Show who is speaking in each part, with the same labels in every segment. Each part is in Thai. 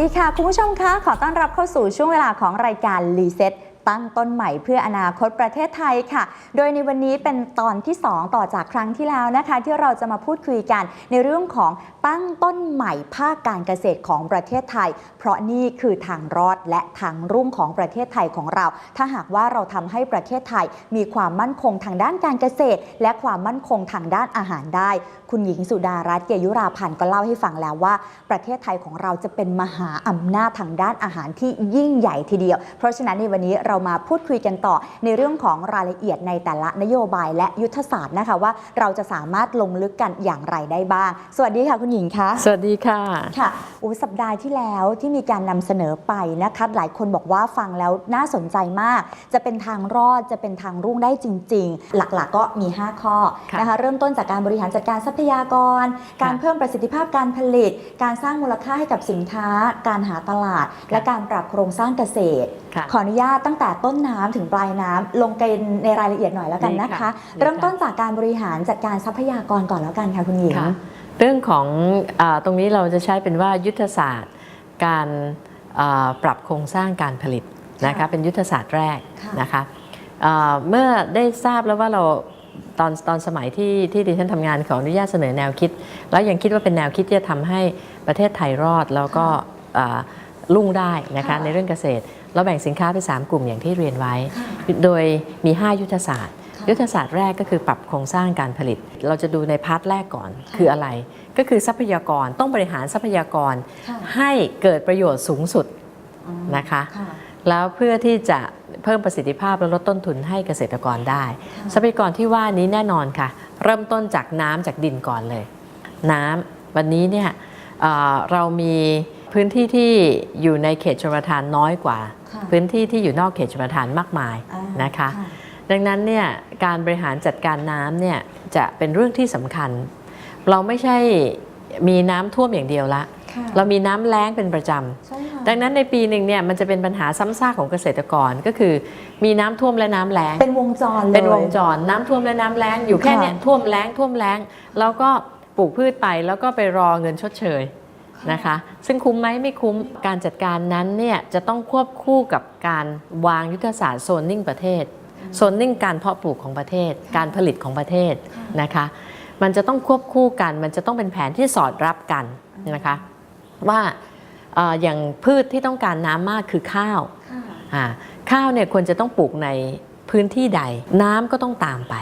Speaker 1: วัสดีค่ะ คุณผู้ชมคะ ขอต้อนรับเข้าสู่ช่วงเวลาของรายการรีเซ็ต ตั้งต้นใหม่เพื่ออนาคตประเทศไทยค่ะ โดยในวันนี้เป็นตอนที่ 2 ต่อจากครั้งที่แล้วนะคะ ที่เราจะมาพูดคุยกันในเรื่องของตั้งต้นใหม่ภาคการเกษตรของประเทศไทย เพราะนี่คือทางรอดและทางรุ่งของประเทศไทยของเรา ถ้าหากว่าเราทำให้ประเทศไทย มีความมั่นคงทางด้านการเกษตร และความมั่นคงทางด้านอาหารได้ คุณหญิงสุดารัตน์เกยุราพันธ์ก็เล่าให้ฟังแล้วว่า ประเทศไทยของเราจะเป็นมหาอำนาจทางด้านอาหารที่ยิ่งใหญ่ทีเดียว เพราะฉะนั้นในวันนี้เรามาพูดคุยกันต่อในเรื่องของรายละเอียดในแต่ละนโยบายและยุทธศาสตร์นะคะว่าเราจะสามารถลงลึกกันอย่างไรได้บ้าง สวัสดีค่ะคุณหญิงคะ
Speaker 2: สวัสดีค่ะ
Speaker 1: ค่ะโอ้สัปดาห์ที่แล้วที่มีการนำเสนอไปนะคะหลายคนบอกว่าฟังแล้วน่าสนใจมาก จะเป็นทางรอดจะเป็นทางรุ่งได้จริง ๆ หลักๆ ก็มี 5 ข้อ
Speaker 2: ค่ะ
Speaker 1: นะคะเริ่มต้นจากการบริหารจัดการทรัพยากร การเพิ่มประสิทธิภาพการผลิต การสร้างมูลค่าให้กับสินค้า การหาตลาด และการปรับโครงสร้างเกษตร
Speaker 2: ค่ะ
Speaker 1: ขออนุญาตตั้งแต่ต้นน้ำถึงปลายน้ำลงกันในรายละเอียดหน่อยแล้วกันนะคะ
Speaker 2: ดีค่ะ
Speaker 1: เริ่มต้นจากการบริหารจัดการทรัพยากรก่อนแล้วกันค่ะคุณหญิง
Speaker 2: ค่ะเรื่องของอาตรงนี้เราจะใช้เป็นว่ายุทธศาสตร์ การอ่าปรับโครงสร้างการผลิตนะคะ
Speaker 1: ค่ะ
Speaker 2: เป็นยุทธศาสตร์แรก
Speaker 1: ค่ะ
Speaker 2: นะคะอ่าเมื่อได้ทราบแล้วว่าเราตอนตอนสมัยที่ที่ดิฉันทำงานขออนุญาตเสนอแนวคิด แล้วยังคิดว่าเป็นแนวคิดที่จะทำให้ประเทศไทยรอดแล้วก็อ่ารุ่งได้นะคะ
Speaker 1: ค่ะ
Speaker 2: ในเรื่องเกษตร เราแบ่งสินค้าเป็นสามกลุ่มอย่างที่เรียนไว้
Speaker 1: ค่ะ
Speaker 2: โดยมี 5 ยุทธศาสตร์
Speaker 1: ค่ะ
Speaker 2: ยุทธศาสตร์แรกก็คือปรับโครงสร้างการผลิต เราจะดูในพาร์ทแรกก่อน
Speaker 1: ค่ะ
Speaker 2: คืออะไร ก็คือทรัพยากรต้องบริหารทรัพยากร
Speaker 1: ค่ะ
Speaker 2: ให้เกิดประโยชน์สูงสุด
Speaker 1: อ๋อ
Speaker 2: นะคะ
Speaker 1: ค่ะ
Speaker 2: แล้วเพื่อที่จะเพิ่มประสิทธิภาพและลดต้นทุนให้เกษตรกรได้
Speaker 1: ค่ะ
Speaker 2: ทรัพยากรที่ว่านี้แน่นอนค่ะ เริ่มต้นจากน้ำจากดินก่อนเลย น้ำวันนี้เนี่ยเอ่อเรามีพื้นที่ที่อยู่ในเขตชลประทานน้อยกว่า
Speaker 1: ค่ะ
Speaker 2: พื้นที่ที่อยู่นอกเขตชลประทานมากมาย
Speaker 1: อ่า
Speaker 2: นะคะ ดังนั้นเนี่ยการบริหารจัดการน้ำเนี่ยจะเป็นเรื่องที่สำคัญ เราไม่ใช่มีน้ำท่วมอย่างเดียวละ
Speaker 1: ค่ะ
Speaker 2: เรามีน้ำแล้งเป็นประจ
Speaker 1: ใช่ค่ะำ
Speaker 2: ดังนั้นในปีหนึ่งเนี่ยมันจะเป็นปัญหาซ้ำซากของเกษตรกรก็คือมีน้ำท่วมและน้ำแล้ง
Speaker 1: เป็นวงจรเลย
Speaker 2: เป็นวงจรน้ำท่วมและน้ำแล้งอยู่แค่เนี้ย
Speaker 1: ค่ะ
Speaker 2: ท่วมแล้งท่วมแล้ง แล้วก็ปลูกพืชไปแล้วก็ไปรอเงินชดเชย นะคะ ซึ่งคุ้มไหมไม่คุ้มการจัดการนั้นเนี่ยจะต้องควบคู่กับการวางยุทธศาสตร์โซนนิ่งประเทศโซนนิ่งการเพาะปลูกของประเทศ การผลิตของประเทศนะคะ มันจะต้องควบคู่กัน มันจะต้องเป็นแผนที่สอดรับกันนะคะว่าเอ่ออย่างพืชที่ต้องการน้ำมากคือข้าว
Speaker 1: ค่ะ
Speaker 2: อ่าข้าวเนี่ยควรจะต้องปลูกในพื้นที่ใด น้ำก็ต้องตามไป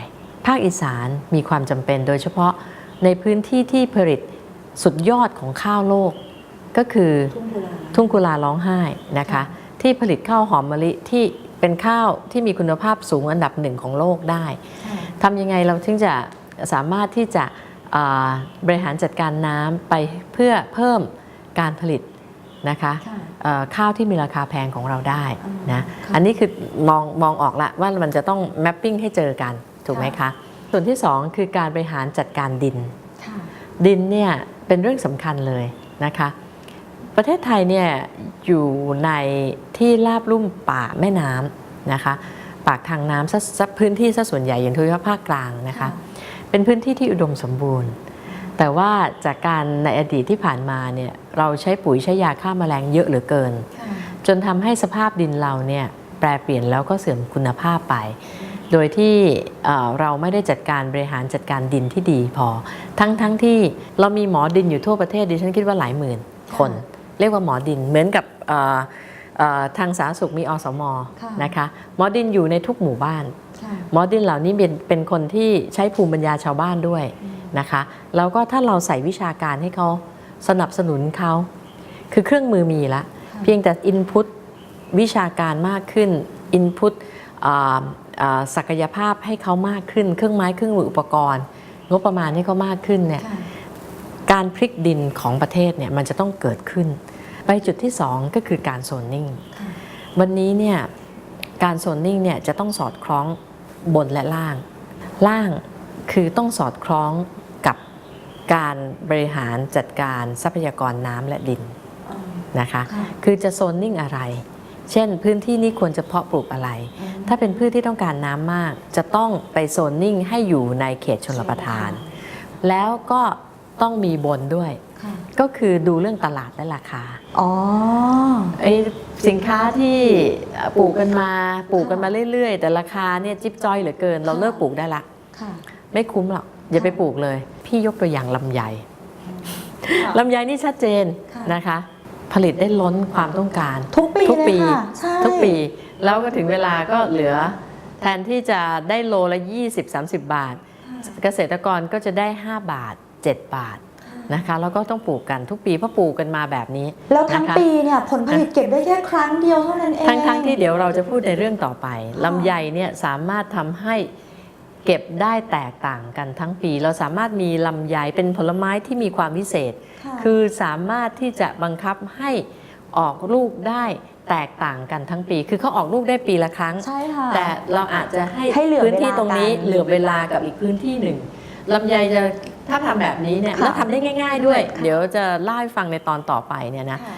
Speaker 2: ภาคอีสานมีความจำเป็นโดยเฉพาะในพื้นที่ที่ผลิต สุดยอดของข้าวโลก ก็คือ
Speaker 1: ทุ่งกุลา
Speaker 2: ทุ่งกุลาร้องไห้นะคะ
Speaker 1: ค่ะ
Speaker 2: ที่ผลิตข้าวหอมมะลิที่เป็นข้าวที่มีคุณภาพสูงอันดับหนึ่งของโลกได้
Speaker 1: ค่ะ
Speaker 2: ทำยังไงเราถึงจะสามารถที่จะอ่าบริหารจัดการน้ำไปเพื่อเพิ่มการผลิตนะคะ
Speaker 1: ค่ะ
Speaker 2: เอ่อข้าวที่มีราคาแพงของเราได้
Speaker 1: อืม
Speaker 2: นะ
Speaker 1: ค่ะ
Speaker 2: อันนี้คือมองมองออกละว่ามันจะต้องแมปปิ้งให้เจอกัน ถูกไหมคะ ส่วนที่ 2 คือการบริหารจัดการดิน
Speaker 1: ค่ะ
Speaker 2: ดินเนี่ย เป็นเรื่องสำคัญเลยนะคะ ประเทศไทยเนี่ยอยู่ในที่ราบลุ่มป่าแม่น้ำนะคะ ปากทางน้ำซะซะพื้นที่ซะส่วนใหญ่อย่างโดยเฉพาะภาคกลางนะคะ เป็นพื้นที่ที่อุดมสมบูรณ์ แต่ว่าจากการในอดีตที่ผ่านมาเนี่ยเราใช้ปุ๋ยใช้ยาฆ่าแมลงเยอะเหลือเกิน
Speaker 1: ค่ะ
Speaker 2: จนทำให้สภาพดินเราเนี่ยแปรเปลี่ยนแล้วก็เสื่อมคุณภาพไป โดยที่เอ่อเราไม่ได้จัดการบริหารจัดการดินที่ดีพอ ทั้งทั้งที่เรามีหมอดินอยู่ทั่วประเทศดิฉันคิดว่าหลายหมื่นคน เรียกว่าหมอดินเหมือนกับเอ่อเอ่อทางสาธารณสุขมีอสม
Speaker 1: ค่ะ
Speaker 2: นะคะหมอดินอยู่ในทุกหมู่บ้าน
Speaker 1: ค่ะ
Speaker 2: หมอดินเหล่านี้เป็นเป็นคนที่ใช้ภูมิปัญญาชาวบ้านด้วยนะคะแล้วก็ถ้าเราใส่วิชาการให้เขาสนับสนุนเขาคือเครื่องมือมีละ
Speaker 1: ค่ะ
Speaker 2: เพียงแต่อินพุตวิชาการมากขึ้นอินพุต ศักยภาพให้เขามากขึ้น เครื่องไม้เครื่องมืออุปกรณ์ งบประมาณให้เขามากขึ้นเนี่ย
Speaker 1: ค่ะ
Speaker 2: การพลิกดินของประเทศเนี่ยมันจะต้องเกิดขึ้น ไปจุดที่ 2 ก็คือการโซนนิ่ง
Speaker 1: ค่ะ
Speaker 2: วันนี้เนี่ยการโซนนิ่งเนี่ยจะต้องสอดคล้องบนและล่าง ล่างคือต้องสอดคล้องกับการบริหารจัดการทรัพยากรน้ำและดิน
Speaker 1: อ๋อ
Speaker 2: นะคะ
Speaker 1: ค่ะ
Speaker 2: คือจะโซนนิ่งอะไร เช่น พื้นที่นี้ควรจะเพาะปลูกอะไร
Speaker 1: อืม
Speaker 2: ถ้าเป็นพืชที่ต้องการน้ำมาก จะต้องไปโซนนิ่งให้อยู่ในเขตชลประทาน แล้วก็ต้องมีบนด้วย
Speaker 1: ค่ะ
Speaker 2: ก็คือดูเรื่องตลาดและราคา
Speaker 1: อ๋อ
Speaker 2: ไอ้สินค้าที่ปลูกกันมาปลูกกันมาเรื่อยๆ แต่ราคาเนี่ยจิ๊บจ้อยเหลือเกิน เราเลิกปลูกได้ละ
Speaker 1: ค่ะ
Speaker 2: ไม่คุ้มหรอกอย่าไปปลูกเลย พี่ยกตัวอย่างลำไยลำไยนี่ชัดเจน
Speaker 1: ค่ะ
Speaker 2: นะคะ ผลิตได้ล้นความต้องการ
Speaker 1: ทุกปี
Speaker 2: ทุกปี
Speaker 1: เลยค่ะใช่
Speaker 2: ทุกปี แล้วก็ถึงเวลาก็เหลือ แทนที่จะได้โลละ 20-30 บาท เกษตรกรก็จะได้ 5 บาท 7 บาทนะคะแล้วก็ต้องปลูกกันทุกปีเพราะปลูกกันมาแบบนี้
Speaker 1: แล้วทั้ง
Speaker 2: นะคะ
Speaker 1: ปีเนี่ยผลผลิตเก็บได้แค่ครั้งเดียวเท่านั้นเอง
Speaker 2: ทั้งทั้งที่เดี๋ยวเราจะพูดในเรื่องต่อไปลำไยเนี่ยสามารถทำให้ เก็บได้แตกต่างกันทั้งปี เราสามารถมีลำไยเป็นผลไม้ที่มีความพิเศษ
Speaker 1: ค่ะ
Speaker 2: คือสามารถที่จะบังคับให้ออกลูกได้แตกต่างกันทั้งปี คือเขาออกลูกได้ปีละครั้ง
Speaker 1: ใช่ค่ะ
Speaker 2: แต่เราอาจจะให้
Speaker 1: ให้เหลือ
Speaker 2: พื้นที่
Speaker 1: เวลา
Speaker 2: ตรงนี้
Speaker 1: กัน
Speaker 2: เหลือเวลากับอีกพื้นที่หนึ่งลำไยจะถ้าทำแบบนี้เนี่ย
Speaker 1: ค่ะ
Speaker 2: แล้วทำได้ง่าย ๆด้วย
Speaker 1: ค่ะ
Speaker 2: เดี๋ยวจะเล่าให้ฟังในตอนต่อไปเนี่ยนะ
Speaker 1: ค่ะ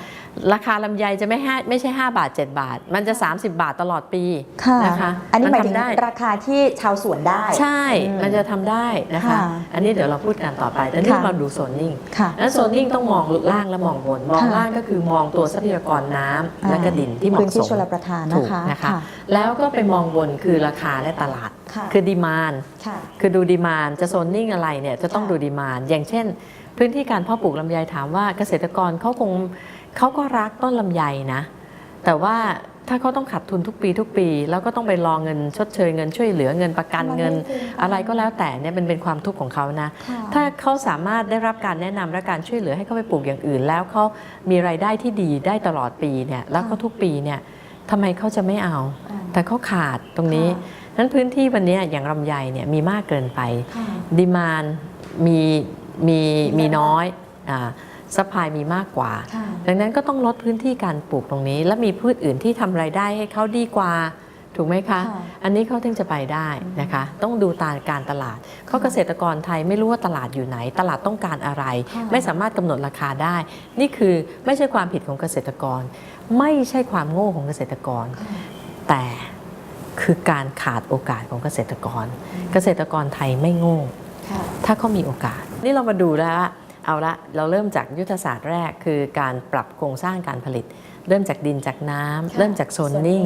Speaker 2: ราคาลำไยจะไม่ห้าไม่ใช่ 5 บาท 7 บาท มันจะ 30 บาทตลอดปี
Speaker 1: ค่ะ
Speaker 2: นะคะ
Speaker 1: อันนี้หมายถึง
Speaker 2: ทำได้
Speaker 1: ราคาที่ชาวสวนได้
Speaker 2: ใช่
Speaker 1: อืม
Speaker 2: มันจะทำได้นะคะ
Speaker 1: ค่ะ
Speaker 2: อันนี้เดี๋ยวเราพูดกันต่อไปแต่นี่
Speaker 1: ค่ะ
Speaker 2: เราดูโซนนิ่ง
Speaker 1: ค่ะ
Speaker 2: แล้วโซนนิ่งต้องมองล่างและมองบน มอง
Speaker 1: ค่ะ
Speaker 2: ล่างก็คือมองตัวทรัพยากรน้ำและก็ดินที่เห
Speaker 1: พื้
Speaker 2: มาะ
Speaker 1: น
Speaker 2: ส
Speaker 1: ที่
Speaker 2: ม
Speaker 1: ชลประทาน
Speaker 2: ถู
Speaker 1: นะ
Speaker 2: ก
Speaker 1: คะ
Speaker 2: นะคะ แล้วก็ไปมองบนคือราคาและตลาด
Speaker 1: ค่ะ
Speaker 2: คือดีมาน
Speaker 1: ค่ะ
Speaker 2: คือดูดีมานจะโซนนิ่งอะไรเนี่ยจะต้อง
Speaker 1: ค่ะ
Speaker 2: ดูดีมานอย่างเช่น พื้นที่การเพาะปลูกลำไยถามว่าเกษตรกรเขาคง เขาก็รักต้นลำไยนะ แต่ว่าถ้าเขาต้องขาดทุนทุกปีทุกปี แล้วก็ต้องไปรอเงินชดเชยเงินช่วยเหลือเงินประกันเงิน อะไรก็แล้วแต่เนี่ยเป็นเป็นความทุกข์ของเขานะ
Speaker 1: ค่ะ
Speaker 2: ถ้าเขาสามารถได้รับการแนะนำและการช่วยเหลือให้เขาไปปลูกอย่างอื่น แล้วเขามีรายได้ที่ดีได้ตลอดปีเนี่ยแล้วก็ทุกปีเนี่ยทำไมเขาจะไม่เอา
Speaker 1: อ่า
Speaker 2: แต่เขาขาดตรงนี้
Speaker 1: ค่ะ
Speaker 2: นั้นพื้นที่วันนี้อย่างลำไยเนี่ยมีมากเกินไป
Speaker 1: ค่ะ
Speaker 2: ดีมานมีมีมีน้อย ซัพพลายมีมากกว่า
Speaker 1: ค่ะ
Speaker 2: ดังนั้นก็ต้องลดพื้นที่การปลูกตรงนี้ และมีพืชอื่นที่ทำรายได้ให้เขาดีกว่าถูกไหมคะ
Speaker 1: ค่ะ
Speaker 2: อันนี้เขาถึงจะไปได้นะคะ ต้องดูตามการตลาดเพราะเกษตรกรไทยไม่รู้ว่าตลาดอยู่ไหน ตลาดต้องการอะไร
Speaker 1: ค่ะ
Speaker 2: ไม่สามารถกำหนดราคาได้ นี่คือไม่ใช่ความผิดของเกษตรกร ไม่ใช่ความโง่ของเกษตรกร แต่คือการขาดโอกาสของเกษตรกร เกษตรกรไทยไม่โง่
Speaker 1: ค่ะ
Speaker 2: ถ้าเขามีโอกาส นี่เรามาดูแล้วว่า เอาละเราเริ่มจากยุทธศาสตร์แรกคือการปรับโครงสร้างการผลิต เริ่มจากดินจากน้ำ
Speaker 1: ค่ะ
Speaker 2: เริ่มจากโซนนิ่ง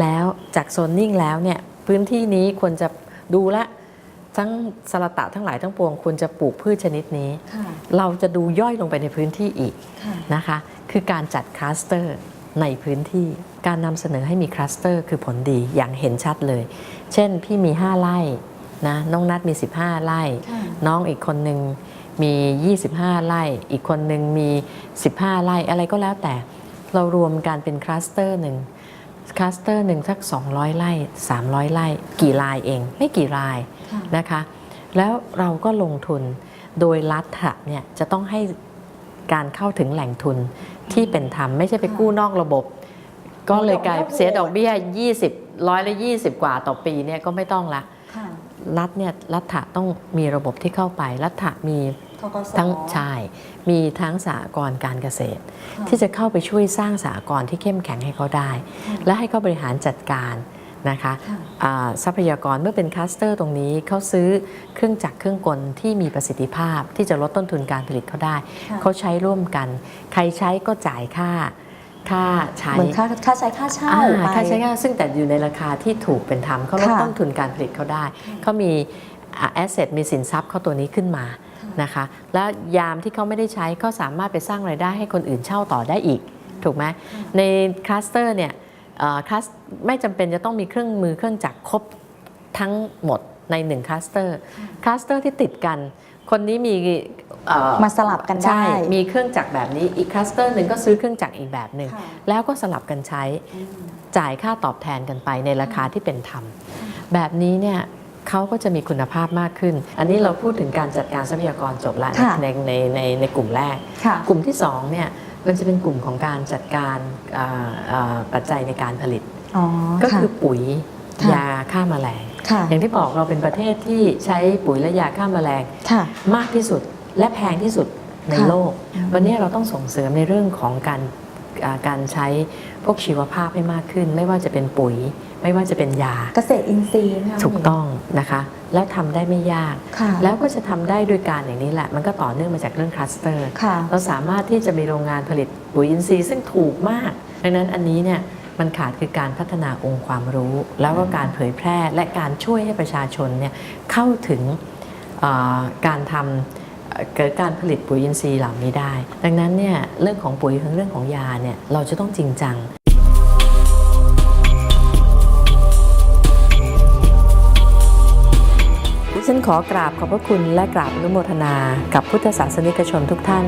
Speaker 2: แล้วจากโซนนิ่งแล้วเนี่ยพื้นที่นี้ควรจะดูละทั้งสลัตะทั้งหลายทั้งปวงควรจะปลูกพืชชนิดนี้
Speaker 1: ค่ะ
Speaker 2: เราจะดูย่อยลงไปในพื้นที่อีก
Speaker 1: ค่ะ
Speaker 2: นะคะ คือการจัดคลัสเตอร์ในพื้นที่ การนำเสนอให้มีคลัสเตอร์คือผลดีอย่างเห็นชัดเลย เช่นพี่มี 5 ไร่นะน้องนัดมี 15 ไร่
Speaker 1: ค่ะ
Speaker 2: น้องอีกคนหนึ่ง มี 25 ไร่ อีกคนหนึ่งมี 15 ไร่ อะไรก็แล้วแต่ เรารวมกันเป็นคลัสเตอร์หนึ่งคลัสเตอร์หนึ่งสัก 200 ไร่ 300 ไร่ กี่รายเอง ไม่กี่ราย
Speaker 1: ค่ะ
Speaker 2: นะคะ แล้วเราก็ลงทุนโดยรัฐะเนี่ยจะต้องให้การเข้าถึงแหล่งทุนที่เป็นธรรม ไม่ใช่ไปกู้นอกระบบ ก็เลยกลายเสียดอกเบี้ย 20ร้อยละ 20 กว่าต่อปีเนี่ยก็ไม่ต้องละ
Speaker 1: ค่ะ
Speaker 2: รัฐเนี่ยรัฐะต้องมีระบบที่เข้าไป รัฐะมี
Speaker 1: ทกส
Speaker 2: ทั้งชายมีทั้งสหกรณ์การเกษตร
Speaker 1: ค่ะ
Speaker 2: ที่จะเข้าไปช่วยสร้างสหกรณ์ที่เข้มแข็งให้เขาได้
Speaker 1: ค่ะ
Speaker 2: และให้เขาบริหารจัดการนะคะ
Speaker 1: ค่ะ
Speaker 2: อ่าทรัพยากรเมื่อเป็นคลัสเตอร์ตรงนี้เขาซื้อเครื่องจักรเครื่องกลที่มีประสิทธิภาพ ที่จะลดต้นทุนการผลิตเขาได้
Speaker 1: ค่ะ
Speaker 2: เขาใช้ร่วมกัน ใครใช้ก็จ่ายค่าค่าใช้
Speaker 1: เหมือนค่าค่าใช้ค่าเช่า
Speaker 2: อ่า
Speaker 1: ไป
Speaker 2: ค่าใช้ค่าซึ่งแต่อยู่ในราคาที่ถูกเป็นธรรมเขาลด
Speaker 1: ค่ะ
Speaker 2: ต้นทุนการผลิตเขาได้เขามีแอสเซทมีสินทรัพย์เขาตัวนี้ขึ้นมา นะคะ แล้วยามที่เขาไม่ได้ใช้ก็สามารถไปสร้างรายได้ให้คนอื่นเช่าต่อได้อีก ถูกไหมในคลัสเตอร์เนี่ยเอ่อคลัสไม่จำเป็นจะต้องมีเครื่องมือเครื่องจักรครบทั้งหมดในหนึ่งคลัสเตอร์คลัสเตอร์ที่ติดกัน คนนี้มีเอ่อ
Speaker 1: มาสลับกันได้
Speaker 2: ใช่มีเครื่องจักรแบบนี้อีกคลัสเตอร์หนึ่งก็ซื้อเครื่องจักรอีกแบบหนึ่ง
Speaker 1: ค่ะ
Speaker 2: แล้วก็สลับกันใช้จ่ายค่าตอบแทนกันไปในราคาที่เป็นธรรมแบบนี้เนี่ย เขาก็จะมีคุณภาพมากขึ้น อันนี้เราพูดถึงการจัดการทรัพยากรจบแล้ว
Speaker 1: ค่ะ
Speaker 2: ในในในในกลุ่มแรก
Speaker 1: ค่ะ
Speaker 2: กลุ่มที่สองเนี่ยมันจะเป็นกลุ่มของการจัดการอ่าอ่าปัจจัยในการผลิต
Speaker 1: อ๋อ
Speaker 2: ก็
Speaker 1: ค่ะ
Speaker 2: คือปุ๋ย
Speaker 1: ค่ะ
Speaker 2: ยาฆ่าแมลง
Speaker 1: ค่ะ
Speaker 2: อย่างที่บอกเราเป็นประเทศที่ใช้ปุ๋ยและยาฆ่าแมลง
Speaker 1: ค่ะ
Speaker 2: มากที่สุดและแพงที่สุดใน
Speaker 1: ค่ะ
Speaker 2: โลก วันนี้เราต้องส่งเสริมในเรื่องของการอ่าการใช้พวกชีวภาพให้มากขึ้น ไม่ว่าจะเป็นปุ๋ย ไม่ว่าจะเป็นยา
Speaker 1: เกษตรอินทรีย์ไหมคะ
Speaker 2: ถูกต้องนะคะ แล้วทำได้ไม่ยาก
Speaker 1: ค่ะ
Speaker 2: แล้วก็จะทำได้โดยการอย่างนี้แหละ มันก็ต่อเนื่องมาจากเรื่องคลัสเตอร์
Speaker 1: ค่ะ
Speaker 2: เราสามารถที่จะมีโรงงานผลิตปุ๋ยอินทรีย์ซึ่งถูกมาก ดังนั้นอันนี้เนี่ยมันขาดคือการพัฒนาองค์ความรู้ แล้วก็การเผยแพร่และการช่วยให้ประชาชนเนี่ยเข้าถึงเอ่อการทำเอ่อเกิดการผลิตปุ๋ยอินทรีย์เหล่านี้ได้ ดังนั้นเนี่ยเรื่องของปุ๋ยทั้งเรื่องของยาเนี่ยเราจะต้องจริงจัง ฉันขอกราบขอบพระคุณและกราบอนุโมทนา กับพุทธศาสนิกชนทุกท่าน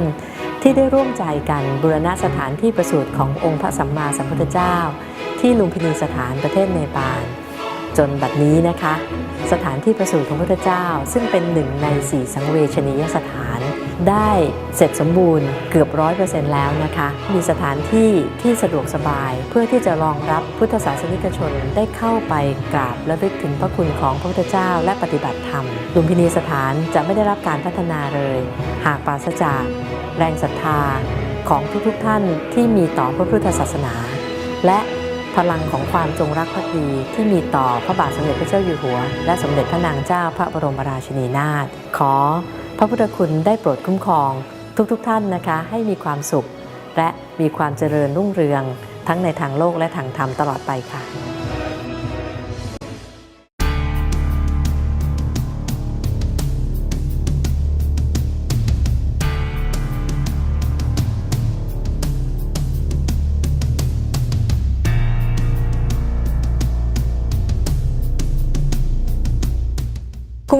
Speaker 2: ที่ได้ร่วมใจกันบูรณะสถานที่ประสูติขององค์พระสัมมาสัมพุทธเจ้า ที่ลุมพินีสถานประเทศเนปาลจนบัดนี้นะคะ สถานที่ประสูติของพระพุทธเจ้า ซึ่งเป็นหนึ่งในสี่สังเวชนียสถาน ได้เสร็จสมบูรณ์เกือบร้อยเปอร์เซ็นต์แล้วนะคะ มีสถานที่ที่สะดวกสบาย เพื่อที่จะรองรับพุทธศาสนิกชนได้เข้าไปกราบและลึกถึงพระคุณของพระพุทธเจ้าและปฏิบัติธรรมลุมพินีสถานจะไม่ได้รับการพัฒนาเลย หากปราศจากแรงศรัทธาของทุกๆท่านที่มีต่อพระพุทธศาสนา และพลังของความจงรักภักดีที่มีต่อพระบาทสมเด็จพระเจ้าอยู่หัว และสมเด็จพระนางเจ้าพระบรมราชินีนาถขอ พระพุทธคุณได้โปรดคุ้มครอง ทุกๆทท่านนะคะให้มีความสุข และมีความเจริญรุ่งเรือง ทั้งในทางโลกและทางธรรมตลอดไปค่ะ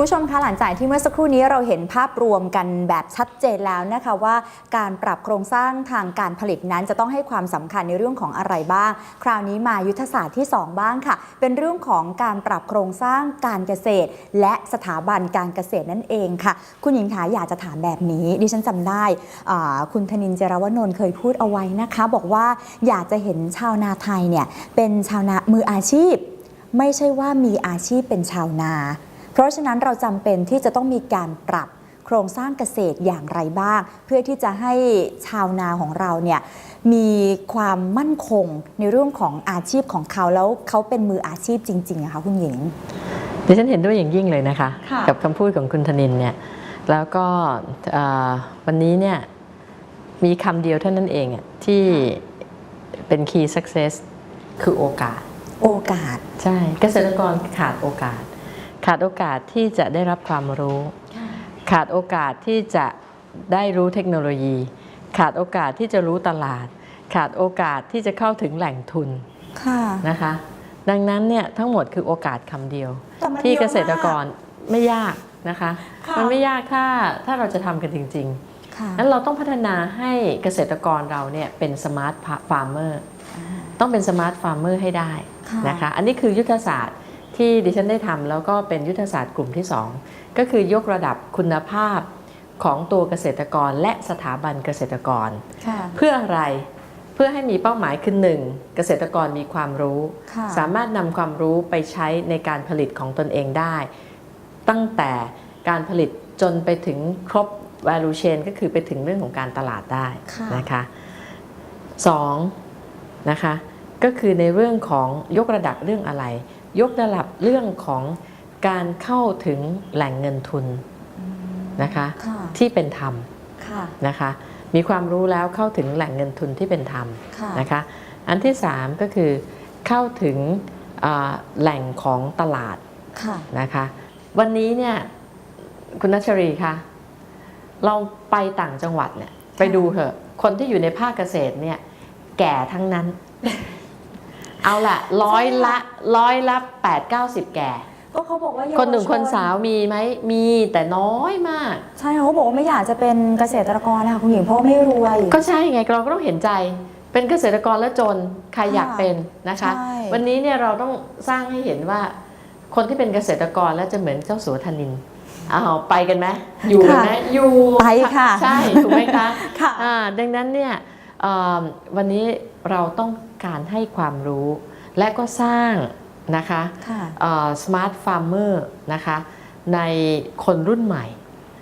Speaker 1: ผู้ชมคะหลังจากที่เมื่อสักครู่นี้เราเห็นภาพรวมกันแบบชัดเจนแล้วนะคะว่าการปรับโครงสร้างทางการผลิตนั้นจะต้องให้ความสำคัญในเรื่องของอะไรบ้าง คราวนี้มายุทธศาสตร์ที่ 2 บ้างค่ะ เป็นเรื่องของการปรับโครงสร้างการเกษตร และสถาบันการเกษตรนั่นเองค่ะ คุณหญิงขาอยากจะถามแบบนี้ ดิฉันจำได้คุณธนินเจรวนนท์เคยพูดเอาไว้นะคะ บอกว่าอยากจะเห็นชาวนาไทยเนี่ยเป็นชาวนามืออาชีพ ไม่ใช่ว่ามีอาชีพเป็นชาวนา ราะฉะนั้นเราจำเป็นที่จะต้องมีการปรับโครงสร้างเกษตรอย่างไรบ้าง เพื่อที่จะให้ชาวนาของเราเนี่ยมีความมั่นคงในเรื่องของอาชีพของเขาแล้วเขาเป็นมืออาชีพจริงๆอะคะคุณหญิง
Speaker 2: ดิฉันเห็นด้วยอย่างยิ่งเลยนะคะ
Speaker 1: ค่ะ
Speaker 2: กับคำพูดของคุณธนินเนี่ยแล้วก็เอ่อวันนี้เนี่ยมีคำเดียวเท่านั้นเองอะที่เป็น key success คือโอกาส
Speaker 1: โอกาส
Speaker 2: ใช่ เกษตรกรขาดโอกาส ขาดโอกาสที่จะได้รับความรู้ ขาดโอกาสที่จะได้รู้เทคโนโลยี ขาดโอกาสที่จะรู้ตลาด ขาดโอกาสที่จะเข้าถึงแหล่งทุน
Speaker 1: ค่ะ
Speaker 2: นะคะ ดังนั้นเนี่ยทั้งหมดคือโอกาสคำเดียว
Speaker 1: แต่มัน
Speaker 2: ที่
Speaker 1: เยอะ
Speaker 2: เกษตรกร
Speaker 1: ม
Speaker 2: ไม่ยากนะคะ
Speaker 1: ค่ะ
Speaker 2: มันไม่ยากถ้าถ้าเราจะทำกันจริง
Speaker 1: ค่ะ
Speaker 2: ๆนั้นเราต้องพัฒนาให้เกษตรกรเราเนี่ยเป็นสมาร์ทฟาร์มเมอร์ต้องเป็นสมาร์ทฟาร์มเมอร์ให้ได้
Speaker 1: ค่ะ
Speaker 2: นะคะ อันนี้คือยุทธศาสตร์ ที่ดิฉันได้ทำแล้วก็เป็นยุทธศาสตร์กลุ่มที่ 2 ก็คือยกระดับคุณภาพของตัวเกษตรกรและสถาบันเกษตรกร
Speaker 1: ค่ะ
Speaker 2: เพื่ออะไรเพื่อให้มีเป้าหมายคือหนึ่งเกษตรกรมีความรู้
Speaker 1: ค่ะ
Speaker 2: สามารถนำความรู้ไปใช้ในการผลิตของตนเองได้ ตั้งแต่การผลิตจนไปถึงครบ value chain ก็คือไปถึงเรื่องของการตลาดได้
Speaker 1: ค่ะ
Speaker 2: นะคะสองนะคะก็คือในเรื่องของยกระดับเรื่องอะไร ยกระดับเรื่องของการเข้าถึงแหล่งเงินทุนนะคะ
Speaker 1: ค่ะ
Speaker 2: ที่เป็นธรรม
Speaker 1: ค่ะ
Speaker 2: นะคะมีความรู้แล้วเข้าถึงแหล่งเงินทุนที่เป็นธรรม
Speaker 1: ค่ะ
Speaker 2: นะคะอันที่ 3 ก็คือเข้าถึงอ่าแหล่งของตลาด
Speaker 1: ค่ะ
Speaker 2: นะคะวันนี้เนี่ยคุณนัชรีคะเราไปต่างจังหวัดเนี่ยไปดูเถอะคนที่อยู่ในภาคเกษตรเนี่ยแก่ทั้งนั้น เอาละร้อยละร้อยละ8 9 0แก่
Speaker 1: ก็เขาบอกว่า
Speaker 2: คนหนุ่ม
Speaker 1: เยาวช
Speaker 2: คนสาวมีไหมมีแต่น้อยมาก
Speaker 1: ใช่เขาบอกว่าไม่อยากจะเป็นเกษตรกรนะคะคุณหญิงเพราะว่าไม่รวย
Speaker 2: ก็ใช่ไงเราก็ต้องเห็นใจ เป็นเกษตรกรแล้วจนใครอยากเป็นนะคะ
Speaker 1: ใช่
Speaker 2: วันนี้เนี่ยเราต้องสร้างให้เห็นว่า คนที่เป็นเกษตรกรแล้วจะเหมือนเจ้าสัวธนินอ้าวไปกันไหมอยู่กันไหมอยู่
Speaker 1: ไปค่ะ
Speaker 2: ใช่ถูกไหมคะ
Speaker 1: ค่ะ
Speaker 2: อ่าดังนั้นเนี่ยเอิ่ม วันนี้เราต้องการให้ความรู้ และก็สร้างนะคะ
Speaker 1: ค่ะ
Speaker 2: สมาร์ทฟาร์มเมอร์นะคะในคนรุ่นใหม่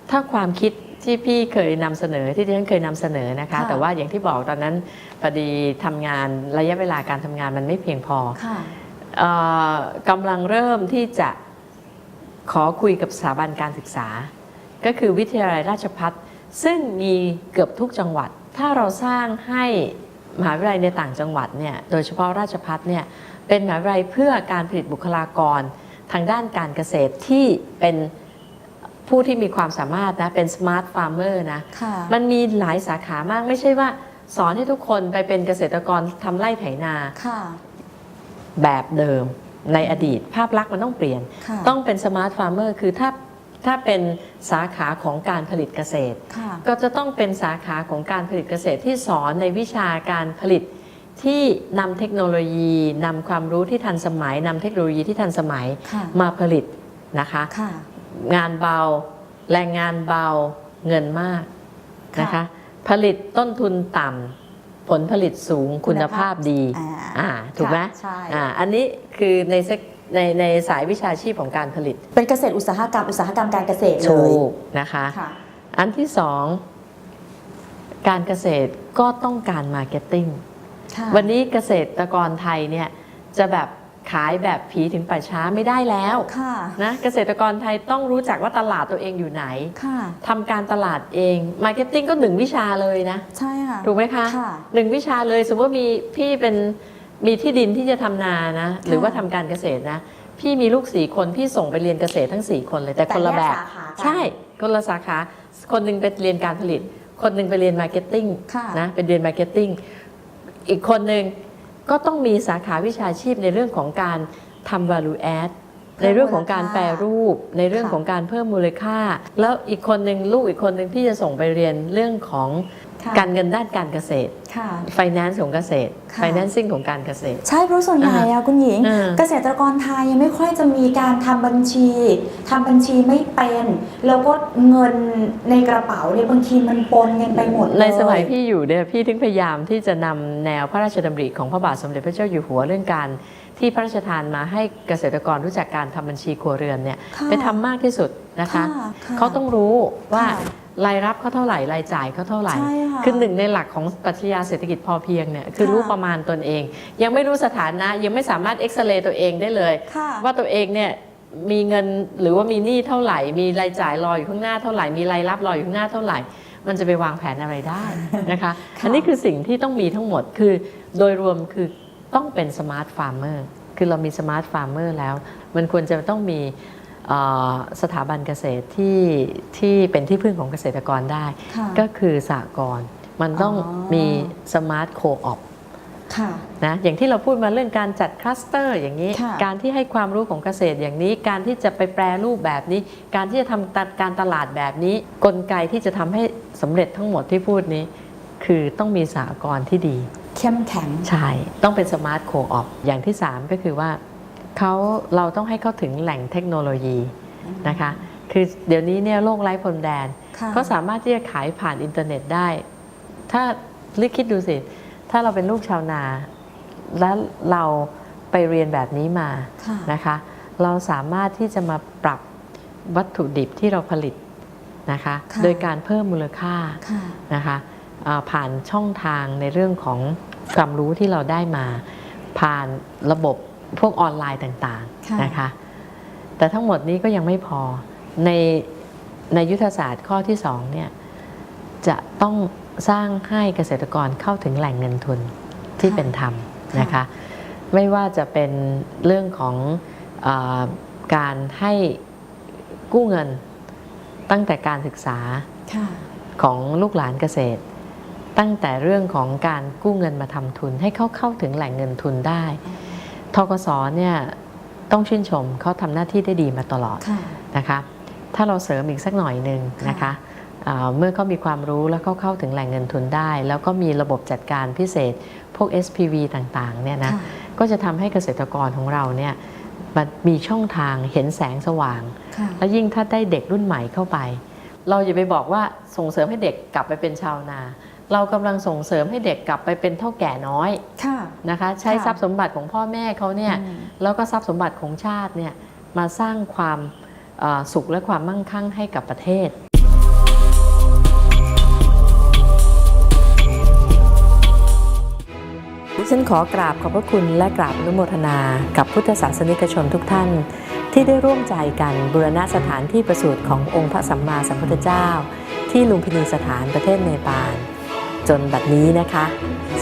Speaker 2: ถ้าความคิดที่พี่เคยนำเสนอที่ดิฉันเคยนำเสนอนะคะ
Speaker 1: ค่ะ
Speaker 2: แต่ว่าอย่างที่บอกตอนนั้นพอดีทำงานระยะเวลาการทำงานมันไม่เพียงพอ
Speaker 1: ค่ะ
Speaker 2: เอ่อกำลังเริ่มที่จะขอคุยกับสถาบันการศึกษา ก็คือวิทยาลัยราชพัฒซึ่งมีเกือบทุกจังหวัด ถ้าเราสร้างให้มหาวิทยาลัยในต่างจังหวัดเนี่ยโดยเฉพาะราชพัฒเนี่ยเป็นมหาวิทยาลัยเพื่อการผลิตบุคลากรทางด้านการเกษตรที่เป็นผู้ที่มีความสามารถนะเป็นสมาร์ทฟาร์มเมอร์นะ
Speaker 1: ค่ะ
Speaker 2: มันมีหลายสาขามากไม่ใช่ว่า สอนให้ทุกคนไปเป็นเกษตรกรทำไร่ไถนา
Speaker 1: ค่ะ
Speaker 2: แบบเดิมในอดีตภาพลักษณ์มันต้องเปลี่ยน
Speaker 1: ค่ะ
Speaker 2: ต้องเป็นสมาร์ทฟาร์มเมอร์คือถ้า ถ้าเป็นสาขาของการผลิตเกษตร
Speaker 1: ค่ะ
Speaker 2: ก็จะต้องเป็นสาขาของการผลิตเกษตรที่สอนในวิชาการผลิตที่นำเทคโนโลยีนำความรู้ที่ทันสมัยนำเทคโนโลยีที่ทันสมัย
Speaker 1: ค่ะ
Speaker 2: มาผลิตนะคะ
Speaker 1: ค่ะ
Speaker 2: งานเบาแรงงานเบาเงินมาก
Speaker 1: ค่ะ
Speaker 2: นะคะผลิตต้นทุนต่ำผลผลิตสูงคุณภาพดี
Speaker 1: อ่า
Speaker 2: อ่าถูกไหม
Speaker 1: ค่ะใช่
Speaker 2: อ่า อันนี้คือในเซก ในในสายวิชาชีพของการผลิต
Speaker 1: เป็นเกษตรอุตสาหกรรมอุตสาหกรรมการเกษตรเล
Speaker 2: ถู
Speaker 1: ย
Speaker 2: กนะคะ
Speaker 1: ค่ะ
Speaker 2: อันที่สองการเกษตรก็ต้องการมาร์เก็ตติ้ง
Speaker 1: ค่ะ
Speaker 2: วันนี้เกษตรกรไทยเนี่ยจะแบบขายแบบผีถึงป่าช้าไม่ได้แล้ว
Speaker 1: ค่ะ
Speaker 2: นะเกษตรกรไทยต้องรู้จักว่าตลาดตัวเองอยู่ไหน
Speaker 1: ค่ะ
Speaker 2: ทำการตลาดเองมาร์เก็ตติ้งก็หนึ่งวิชาเลยนะ
Speaker 1: ใช่ค่ะ
Speaker 2: ถูกไหมคะ
Speaker 1: ค่ะ
Speaker 2: หนึ่งวิชาเลยสมมติว่ามีพี่เป็น มีที่ดินที่จะทำนานะ หรือว่าทำการเกษตรนะ พี่มีลูกสี่คนพี่ส่งไปเรียนเกษตรทั้งสี่คนเลยแต่คนละแบบ
Speaker 1: แยกสาขากัน
Speaker 2: ใช่คนละสาขา คนหนึ่งไปเรียนการผลิต คนหนึ่งไปเรียนมาร์เก็ตติ้ง
Speaker 1: ค่ะ
Speaker 2: นะเป็นเรียนมาร์เก็ตติ้งอีกคนหนึ่งก็ต้องมีสาขาวิชาชีพในเรื่องของการทำ value add ในเรื่องของการแปรรูป ในเรื่องของการเพิ่มมูลค่า แล้วอีกคนหนึ่งลูกอีกคนหนึ่งที่จะส่งไปเรียนเรื่องของ
Speaker 1: ค่ะ
Speaker 2: การเงินด้านการเกษตร
Speaker 1: ค่ะ
Speaker 2: finance ของเกษตร
Speaker 1: ค่ะ
Speaker 2: financing ของการเกษตร
Speaker 1: ใช่เพราะส่วนใหญ่อะคุณหญิง
Speaker 2: อ่า
Speaker 1: เกษตรกรไทยยังไม่ค่อยจะมีการทำบัญชีทำบัญชีไม่เป็น แล้วก็เงินในกระเป๋าเนี่ยบางทีมันปนกันไปหมดเลย
Speaker 2: ในสมัยพี่อยู่เนี่ยพี่ถึงพยายามที่จะนำแนวพระราชดำริของพระบาทสมเด็จพระเจ้าอยู่หัวเรื่องการที่พระราชทานมาให้เกษตรกรรู้จักการทำบัญชีครัวเรือนเนี่ย
Speaker 1: ค่ะ
Speaker 2: ไปทำมากที่สุดนะคะ
Speaker 1: ค่ะค่ะ
Speaker 2: เขาต้องรู้ว่า
Speaker 1: ค่ะ
Speaker 2: รายรับเขาเท่าไหร่รายจ่ายเขาเท่าไหร่
Speaker 1: ใช่ค่ะ
Speaker 2: คือหนึ่งในหลักของปรัชญาเศรษฐกิจพอเพียงเนี่ยคือ
Speaker 1: ค่ะ
Speaker 2: รู้ประมาณตนเอง ยังไม่รู้สถานะยังไม่สามารถเอ็กซเรย์ตัวเองได้เลย
Speaker 1: ค่ะ
Speaker 2: ว่าตัวเองเนี่ยมีเงินหรือว่ามีหนี้เท่าไหร่ มีรายจ่ายรออยู่ข้างหน้าเท่าไหร่มีรายรับรออยู่ข้างหน้าเท่าไหร่ มันจะไปวางแผนอะไรได้นะคะ
Speaker 1: ค่ะ
Speaker 2: อันนี้คือสิ่งที่ต้องมีทั้งหมดคือโดยรวมคือต้องเป็นสมาร์ทฟาร์มเมอร์คือเรามีสมาร์ทฟาร์มเมอร์แล้ว มันควรจะต้องมีเอ่อ สถาบันเกษตรที่ที่เป็นที่พึ่งของเกษตรกรได้
Speaker 1: ค่ะ
Speaker 2: ก็คือสหกรณ์มันต้อง
Speaker 1: อ๋อ
Speaker 2: มีสมาร์ทโคออป
Speaker 1: ค่ะ
Speaker 2: นะอย่างที่เราพูดมาเรื่องการจัดคลัสเตอร์อย่างนี้
Speaker 1: ค่ะ
Speaker 2: การที่ให้ความรู้ของเกษตรอย่างนี้ การที่จะไปแปรรูปแบบนี้ การที่จะทำตัดการตลาดแบบนี้ กลไกที่จะทำให้สำเร็จทั้งหมดที่พูดนี้ คือต้องมีสหกรณ์ที่ดี
Speaker 1: เข้มแข็ง
Speaker 2: ใช่ต้องเป็นสมาร์ทโคออปอย่างที่ 3 ก็คือว่า เขาเราต้องให้เข้าถึงแหล่งเทคโนโลยีนะคะ คือเดี๋ยวนี้เนี่ยโลกไร้พรมแดน
Speaker 1: ค่ะ
Speaker 2: เขาสามารถที่จะขายผ่านอินเทอร์เน็ตได้ ถ้าลิคิดดูสิ ถ้าเราเป็นลูกชาวนา แล้วเราไปเรียนแบบนี้มา
Speaker 1: ค่ะ
Speaker 2: นะคะ เราสามารถที่จะมาปรับวัตถุดิบที่เราผลิตนะคะ
Speaker 1: ค่ะ
Speaker 2: โดยการเพิ่มมูลค่า
Speaker 1: ค่ะ
Speaker 2: นะคะอ่าผ่านช่องทางในเรื่องของความรู้ที่เราได้มา ผ่านระบบ พวกออนไลน์ต่าง
Speaker 1: ค่ะ
Speaker 2: ๆนะคะ แต่ทั้งหมดนี้ก็ยังไม่พอในในยุทธศาสตร์ข้อที่2เนี่ยจะต้องสร้างให้เกษตรกรเข้าถึงแหล่งเงินทุนที่
Speaker 1: ค่ะ
Speaker 2: เป็นธรรม
Speaker 1: ค่ะ
Speaker 2: นะคะไม่ว่าจะเป็นเรื่องของอาการให้กู้เงินตั้งแต่การศึกษา
Speaker 1: ค่ะ
Speaker 2: ของลูกหลานเกษตร ตั้งแต่เรื่องของการกู้เงินมาทำทุนให้เขาเข้าถึงแหล่งเงินทุนได้ ทกสเนี่ยต้องชื่นชมเขาทำหน้าที่ได้ดีมาตลอด
Speaker 1: ค่ะ
Speaker 2: นะคะถ้าเราเสริมอีกสักหน่อยหนึ่งนะคะอ่าเมื่อเขามีความรู้แล้วเขาเข้าถึงแหล่งเงินทุนได้ แล้วก็มีระบบจัดการพิเศษพวก SPV ต่างๆเนี่ยนะ
Speaker 1: ค่ะ
Speaker 2: ก็จะทำให้เกษตรกรของเราเนี่ยมันมีช่องทางเห็นแสงสว่าง
Speaker 1: ค่ะ
Speaker 2: แล้วยิ่งถ้าได้เด็กรุ่นใหม่เข้าไป เราอย่าไปบอกว่าส่งเสริมให้เด็กกลับไปเป็นชาวนา เรากำลังส่งเสริมให้เด็กกลับไปเป็นเท่าแก่น้อย
Speaker 1: ค่ะ
Speaker 2: นะคะใช้
Speaker 1: ค่ะ
Speaker 2: ทรัพย์สมบัติของพ่อแม่เขาเนี่ย
Speaker 1: อืม
Speaker 2: แล้วก็ทรัพย์สมบัติของชาติเนี่ยมาสร้างความเอ่อสุขและความมั่งคั่งให้กับประเทศดิฉันขอกราบขอบพระคุณและกราบอนุโมทนากับพุทธศาสนิกชนทุกท่าน ที่ได้ร่วมใจกันบูรณะสถานที่ประสูติขององค์พระสัมมาสัมพุทธเจ้า ที่ลุมพินีสถานประเทศเนปาล จนแบัดนี้นะคะ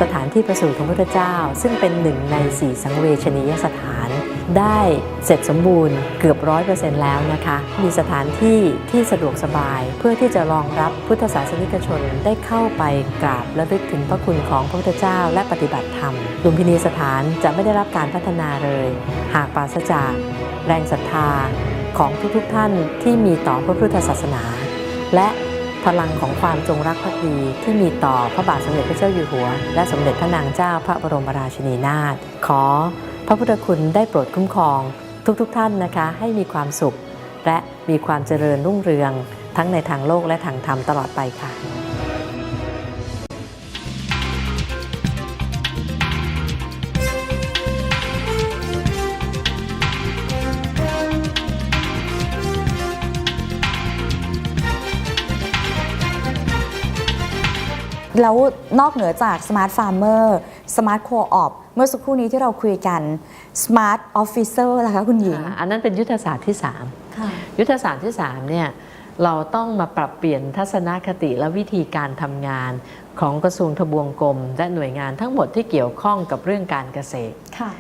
Speaker 2: สถานที่ประสูติของพระพุทธเจ้า ซึ่งเป็นหนึ่งในสี่สังเวชนียสถาน ได้เสร็จสมบูรณ์เกือบร้อยเปอร์เซ็นต์แล้วนะคะ มีสถานที่ที่สะดวกสบาย เพื่อที่จะรองรับพุทธศาสนิกชนได้เข้าไปกราบและลึกถึงพระคุณของพระพุทธเจ้าและปฏิบัติธรรมลุมพินีสถานจะไม่ได้รับการพัฒนาเลย หากปราศจากแรงศรัทธาของทุกๆท่านที่มีต่อพระพุทธศาสนา และ พลังของความจงรักภักดีที่มีต่อพระบาทสมเด็จพระเจ้าอยู่หัว และสมเด็จพระนางเจ้าพระบรมราชินีนาถขอพระพุทธคุณได้โปรดคุ้มครอง ทุกๆทท่านนะคะ ให้มีความสุข และมีความเจริญรุ่งเรือง ทั้งในทางโลกและทางธรรมตลอดไปค่ะ
Speaker 1: แล้วนอกเหนือจาก Smart Farmer Smart Co-op เมื่อสักครู่นี้ที่เราคุยกัน Smart Officer ล่ะคะคุณหญิง
Speaker 2: อันนั้นเป็นยุทธศาสตร์ที่ 3 ยุทธศาสตร์ที่3เนี่ยเราต้องมาปรับเปลี่ยนทัศนคติและวิธีการทำงานของกระทรวงทบวงกรมและหน่วยงานทั้งหมดที่เกี่ยวข้องกับเรื่องการเกษตร
Speaker 1: ค่ะ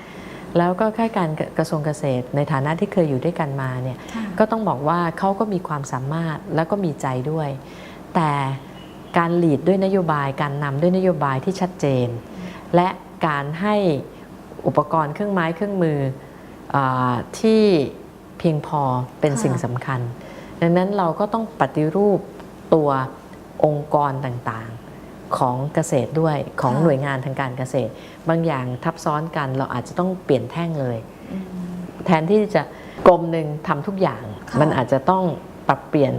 Speaker 2: แล้วก็ค่ายการกระทรวงเกษตร ในฐานะที่เคยอยู่ด้วยกันมาเนี่ย
Speaker 1: ค่ะ
Speaker 2: ก็ต้องบอกว่าเขาก็มีความสามารถแล้วก็มีใจด้วย แต่ การหลีดด้วยนโยบาย การนำด้วยนโยบายที่ชัดเจน และการให้อุปกรณ์เครื่องไม้เครื่องมืออาที่เพียงพอเป็น
Speaker 1: ค่ะ
Speaker 2: สิ่งสำคัญ ดังนั้นเราก็ต้องปฏิรูปตัวองค์กรต่างๆของเกษตรด้วยของหน่วยงานทางการเกษตร บางอย่างทับซ้อนกันเราอาจจะต้องเปลี่ยนแท่งเลย
Speaker 1: อืม
Speaker 2: แทนที่จะกรมหนึ่งทำทุกอย่าง
Speaker 1: ค่ะ
Speaker 2: มันอาจจะต้องปรับเปลี่ยน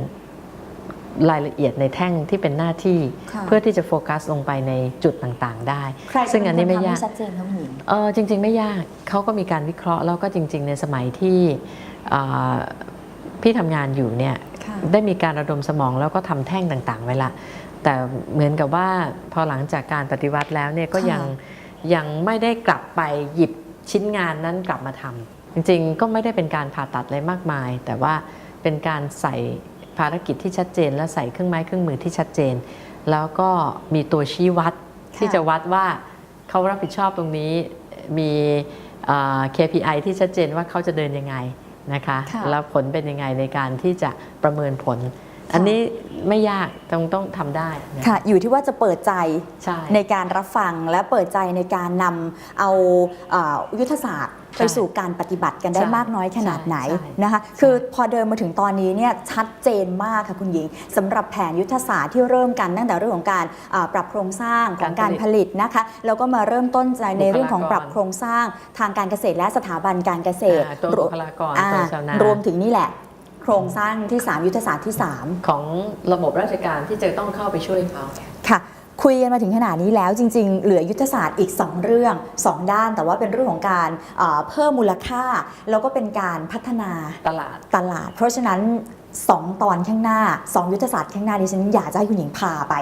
Speaker 2: รายละเอียดในแท่งที่เป็นหน้าที่
Speaker 1: ค่ะ
Speaker 2: เพื่อที่จะโฟกัสลงไปในจุดต่างๆ ได้
Speaker 1: ใคร
Speaker 2: ซึ่งอันนี้ไม่
Speaker 1: เป็ค
Speaker 2: ยาก
Speaker 1: ทำให้ชัดเจนคะคุณหญิง
Speaker 2: เออจริง ๆ ไม่ยากเขาก็มีการวิเคราะห์แล้วก็จริง ๆ ในสมัยที่อ่าพี่ทำงานอยู่เนี่ย
Speaker 1: ค่ะ
Speaker 2: ได้มีการระดมสมองแล้วก็ทำแท่งต่างๆ ไว้ละ แต่เหมือนกับว่าพอหลังจากการปฏิวัติแล้วเนี่ยก็
Speaker 1: ค่ะ
Speaker 2: ยังยังไม่ได้กลับไปหยิบชิ้นงานนั้นกลับมาทำจริงๆ ก็ไม่ได้เป็นการผ่าตัดอะไรมากมาย แต่ว่าเป็นการใส่ ภารกิจที่ชัดเจน และใส่เครื่องไม้เครื่องมือที่ชัดเจน แล้วก็มีตัวชี้วัดที่จะวัดว่าเขารับผิดชอบตรงนี้มีเอ่อ KPI ที่ชัดเจนว่าเขาจะเดินยังไงนะคะ
Speaker 1: ค่ะ
Speaker 2: แล้วผลเป็นยังไงในการที่จะประเมินผล อันนี้ไม่ยากต้องต้องทำได้นะ
Speaker 1: ค่ะ อยู่ที่ว่าจะเปิดใจ
Speaker 2: ใช่
Speaker 1: ในการรับฟังและเปิดใจในการนำเอาเอ่อยุทธศาสตร์
Speaker 2: ใช่
Speaker 1: ไปสู่การปฏิบัติกันได้
Speaker 2: ใช่
Speaker 1: มากน้อยขนาดไหน
Speaker 2: ใช่ใช่
Speaker 1: นะคะคือพอเดินมาถึงตอนนี้เนี่ยชัดเจนมากค่ะคุณหญิงสำหรับแผนยุทธศาสตร์ที่เริ่มกันตั้งแต่เรื่องของการอ่าปรับโครงสร้างของการผลิตนะคะแล้วก็มาเริ่มต้นในเรื่องของปรับโครงสร้างทางการเกษตรและสถาบันการเกษตร
Speaker 2: อ่าตัวบุคลากร
Speaker 1: อ่า
Speaker 2: ตัวชาวนาร
Speaker 1: วมถึงนี่แหละโครงสร้างที่ 3 ยุทธศาสตร์ที่ 3
Speaker 2: ของระบบราชการที่จะต้องเข้าไปช่วยเขา
Speaker 1: ค่ะ คุยกันมาถึงขนาดนี้แล้วจริง ๆ เหลือยุทธศาสตร์อีก 2 เรื่อง 2 ด้าน แต่ว่าเป็นเรื่องของการเอ่อเพิ่มมูลค่า แล้วก็เป็นการพัฒนา
Speaker 2: ตลาด
Speaker 1: ตลาด เพราะฉะนั้น 2 ตอนข้างหน้า 2 ยุทธศาสตร์ข้างหน้าดิฉันอยากจะให้คุณหญิงพาไป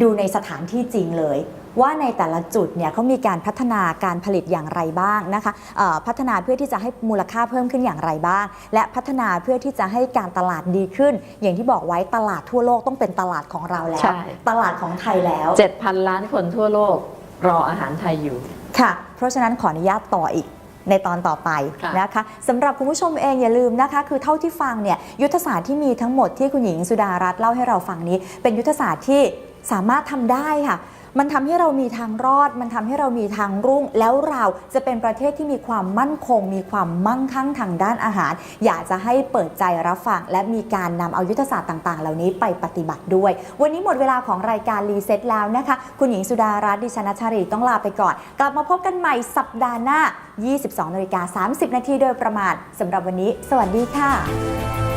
Speaker 1: ดูในสถานที่จริงเลย ว่าในแต่ละจุดเนี่ยเขามีการพัฒนาการผลิตอย่างไรบ้างนะคะเอ่อพัฒนาเพื่อที่จะให้มูลค่าเพิ่มขึ้นอย่างไรบ้าง และพัฒนาเพื่อที่จะให้การตลาดดีขึ้น อย่างที่บอกไว้ตลาดทั่วโลกต้องเป็นตลาดของเราแล้ว
Speaker 2: ใช่
Speaker 1: ตลาดของไทยแล้ว
Speaker 2: 7,000 ล้านคนทั่วโลกรออาหารไทยอยู่
Speaker 1: ค่ะ เพราะฉะนั้นขออนุญาตต่ออีกในตอนต่อไป
Speaker 2: ค่ะ
Speaker 1: นะคะสำหรับคุณผู้ชมเองอย่าลืมนะคะ คือเท่าที่ฟังเนี่ยยุทธศาสตร์ที่มีทั้งหมดที่คุณหญิงสุดารัตน์เล่าให้เราฟังนี้ เป็นยุทธศาสตร์ที่สามารถทำได้ค่ะ มันทำให้เรามีทางรอด มันทำให้เรามีทางรุ่ง แล้วเราจะเป็นประเทศที่มีความมั่นคง มีความมั่งคั่งทางด้านอาหาร อยากจะให้เปิดใจรับฟังและมีการนำเอายุทธศาสตร์ต่างๆ เหล่านี้ไปปฏิบัติด้วย วันนี้หมดเวลาของรายการรีเซ็ตแล้วนะคะ คุณหญิงสุดารัตน์ดิฉันชชารีต้องลาไปก่อน กลับมาพบกันใหม่สัปดาห์หน้า 22นาฬิกา30 นาทีโดยประมาณสำหรับวันนี้ สวัสดีค่ะ